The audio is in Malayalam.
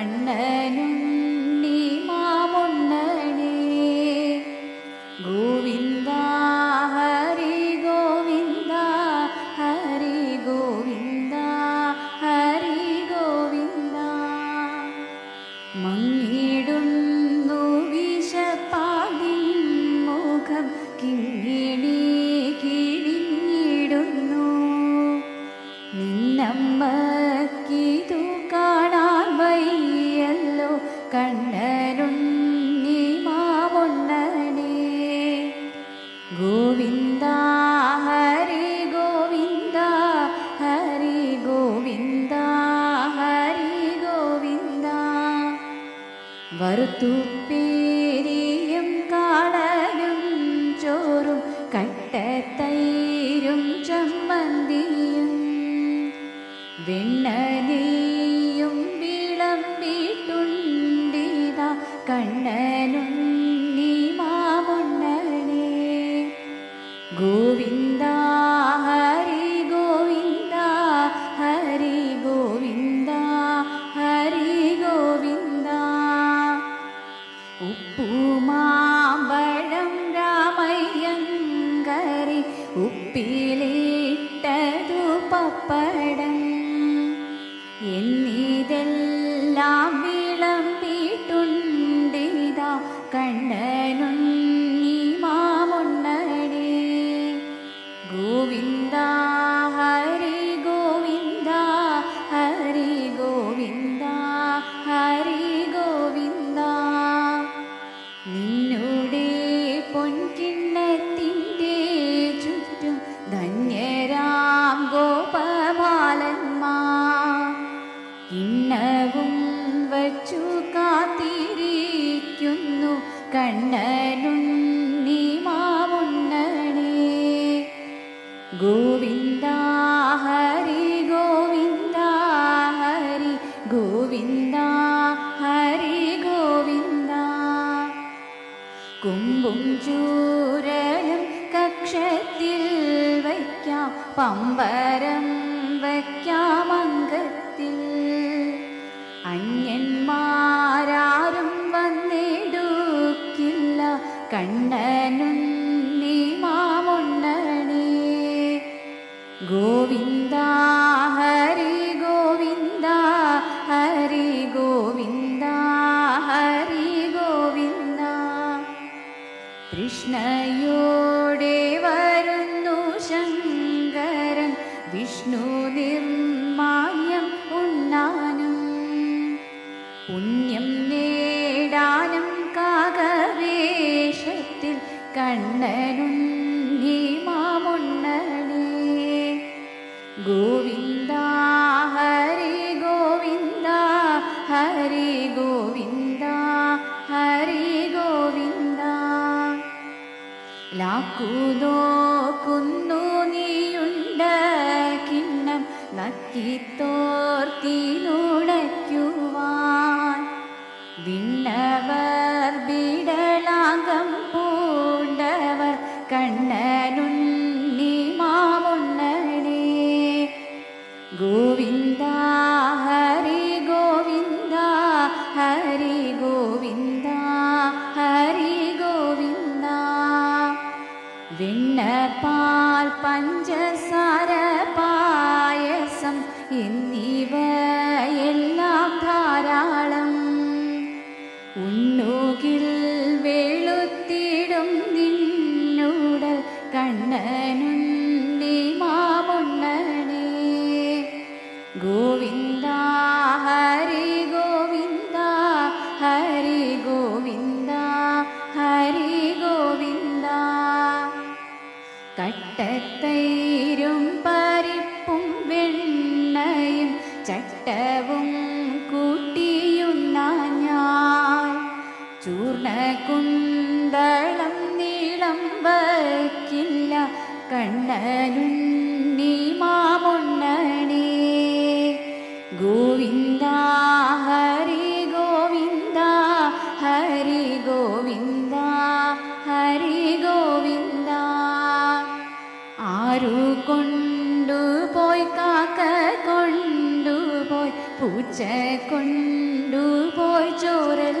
കണ്ണനുണ്ണി ഗോവിന്ദ ഹരി ഗോവിന്ദ ഹരി ഗോവിന്ദ ഹരി ഗോവിന്ദ വറുത്തുപ്പേരിയും കാടലും ചോറും കട്ടത്തൈരും ചമ്മന്തിയും വെണ്ണനെയ്യും വിളമ്പിട്ടുണ്ടിത കണ്ണനുണ്ണി കണ്ണനുണ്ണി മാമുണ്ണനേ ഗോവിന്ദ ഹരി ഗോവിന്ദ ഹരി ഗോവിന്ദ ഹരി ഗോവിന്ദ കുമ്പും ചൂരലും കക്ഷത്തിൽ വയ്ക്കാം പമ്പരം വയ്ക്കാം അംഗത്തിൽ. അന്യന്മാരാരും കണ്ണനുണ്ണി മാമുണ്ണണേ ഗോവിന്ദ കിണ്ണം നക്കിത്തോർത്തിനുടയ്ക്കുവാൻ വിണ്ണവർ ബിടലാകം പൂണ്ടവർ കണ്ണനുണ്ണി മാമുണ്ണനേ ഗോവിന്ദ ഹരി ഗോവിന്ദ ഹരി ഗോവിന്ദ ഹരി ഗോവിന്ദ വെണ്ണപ്പാൽ പഞ്ചസാര പായസം എന്നിവയെല്ലാം ധാരാളം. ഉണ്ണുകിൽ വെളുത്തിടും നിന്നുടൽ കണ്ണനുണ്ണി കണ്ണനുണ്ണി മാമുണ്ണണേ ഗോവിന്ദ ഹരി ഗോവിന്ദ ഹരി ഹരി ആരു കാക്ക പൂച്ച കൊണ്ടുപോയി ചോരൽ